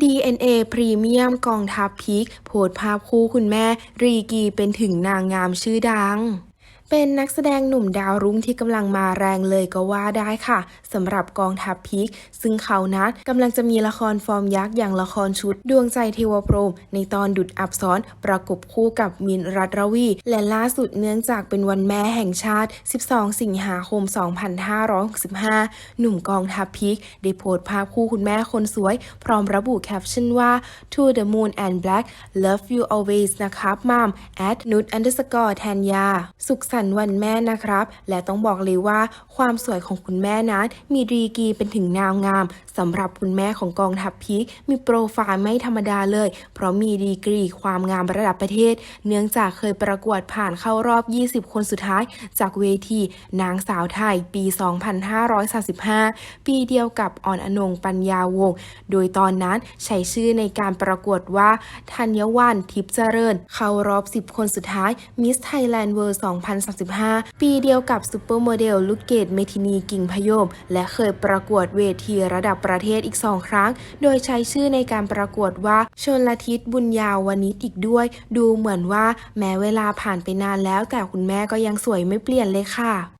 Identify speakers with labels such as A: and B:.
A: DNA พรีเมียมกองทัพพีคโพสภาพคู่คุณแม่ รีกีเป็นถึงนางงามชื่อดัง เป็นนักแสดงหนุ่มดาวรุ่งที่กำลังมาแรงเลยก็ว่าได้ค่ะสำหรับกองทัพพีคซึ่งเขานั้นกำลังจะมีละครฟอร์มยักษ์อย่างละครชุด ดวงใจเทวพรหมในตอนดุดอับซ้อน ประกบคู่กับมินรัตรวี และล่าสุดเนื่องจากเป็นวันแม่แห่งชาติ 12 สิงหาคม 2565 หนุ่มกองทัพพีคได้โพสต์ภาพคู่คุณแม่คนสวย พร้อมระบุแคปชั่นว่า to the moon and black love you always นะครับมัม at nut underscore แทนยาสุขสันวันแม่นะครับ และต้องบอกเลยว่าความสวยของคุณแม่นั้นมีดีกรีเป็นถึงนางงามสำหรับคุณแม่ของกองทัพพีคมีโปรไฟล์ไม่ธรรมดาเลย เพราะมีดีกรีความงามระดับประเทศ เนื่องจากเคยประกวดผ่านเข้ารอบ 20 คนสุดท้าย จากเวทีนางสาวไทยปี 2535 ปีเดียวกับอ่อนอนงปัญญาวงศ์โดยตอนนั้นใช้ชื่อในการประกวดว่าธัญวันทิพย์เจริญ เข้ารอบ 10 คนสุดท้าย Miss Thailand World 2035 ปีเดียวกับซูเปอร์โมเดลลูกเกดเมทินีกิ่งพยม และเคยประกวดเวทีระดับประเทศอีก2ครั้ง โดยใช้ชื่อในการประกวดว่าชนละทิศบุญยาววนิชอีกด้วย ดูเหมือนว่าแม้เวลาผ่านไปนานแล้ว แต่คุณแม่ก็ยังสวยไม่เปลี่ยนเลยค่ะ